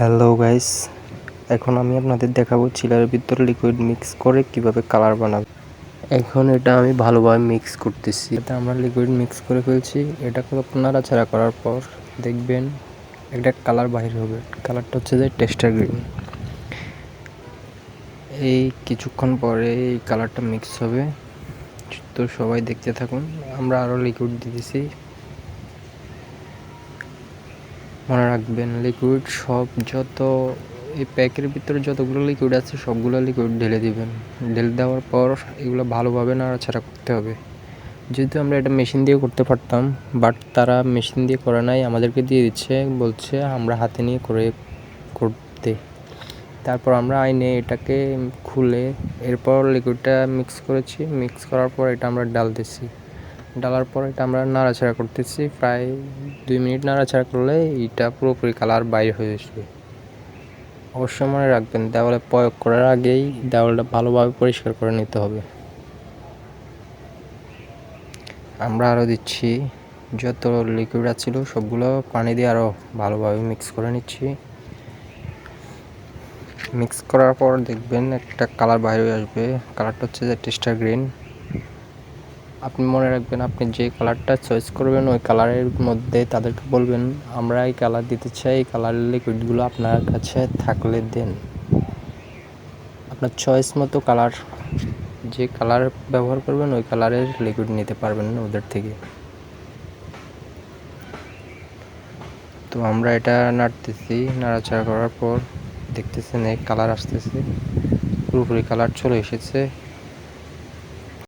Hello guys এখন আমি আপনাদের দেখাবো চিলার ভিতর লিকুইড মিক্স করে কীভাবে কালার বানাবে। এখন এটা আমি ভালোভাবে মিক্স করতেছি। এটা আমরা লিকুইড মিক্স করে ফেলছি। এটা নাড়াচাড়া করার পর দেখবেন একটা কালার বাহির হবে। কালারটা হচ্ছে যে টেস্টার গ্রিন এই কিছুক্ষণ পরে এই কালারটা মিক্স হবে। তো সবাই দেখতে থাকুন। আমরা আরও লিকুইড দিতেছি। মনে রাখবেন লিকুইড সব যত, এই প্যাকের ভিতরে যতগুলো লিকুইড আছে, সবগুলো লিকুইড ঢেলে দিবেন। ঢেলে দেওয়ার পর এগুলো ভালোভাবে নাড়াচাড়া করতে হবে। যেহেতু আমরা এটা মেশিন দিয়ে করতে পারতাম বাট তারা মেশিন দিয়ে করে নাই, আমাদেরকে দিয়ে দিচ্ছে, বলছে আমরা হাতে নিয়ে করে করতে। তারপর আমরা আইনে এটাকে খুলে এরপর লিকুইডটা মিক্স করেছি। মিক্স করার পর এটা আমরা ডালতেছি ডালার পর এটা আমরা নাড়াচাড়া করতেছি। প্রায় দুই মিনিট নাড়াচাড়া করলে এটা পুরোপুরি কালার বাইর হয়ে আসবে। অবশ্যই মনে রাখবেন, দেওয়ালে প্রয়োগ করার আগেই দেওয়ালটা ভালোভাবে পরিষ্কার করে নিতে হবে। আমরা আরও দিচ্ছি, যত লিকুইড ছিল সবগুলো পানি দিয়ে আরও ভালোভাবে মিক্স করে নিচ্ছি। মিক্স করার পর দেখবেন একটা কালার বাইরে আসবে। কালারটা হচ্ছে যে টেস্টার গ্রিন আপনি মনে রাখবেন, আপনি যে কালারটা চয়েস করবেন, ওই কালারের মধ্যে তাদেরকে বলবেন, আমরা এই কালার দিতে চাই, এই কালারের লিকুইডগুলো আপনার কাছে থাকলে দেন। আপনার চয়েস মতো কালার যে কালার ব্যবহার করবেন, ওই কালারের লিকুইড নিতে পারবেন ওদের থেকে। তো আমরা এটা নাড়তেছি, নাড়াচাড়া করার পর দেখতেছেন এই কালার আসতেছে, পুরোপুরি কালার চলে এসেছে।